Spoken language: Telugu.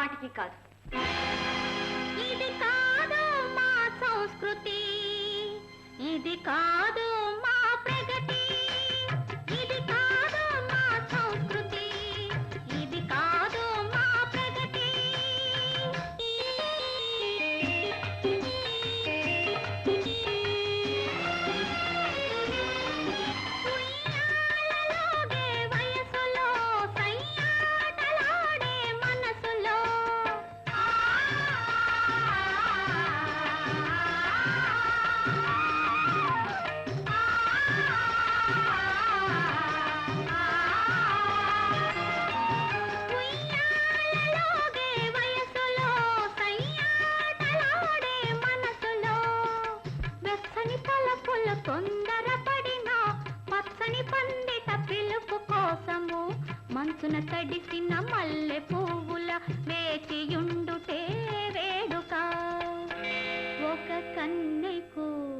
మాటికి కాదు. ఇది కాదు మా సంస్కృతి. ఇది కాదు తొందరపడిన పచ్చని పండిత పిలుపు కోసము. మంచున తడిసిన మల్లె పువ్వుల వేచియుండుటే వేడుక. ఒక కన్నెకు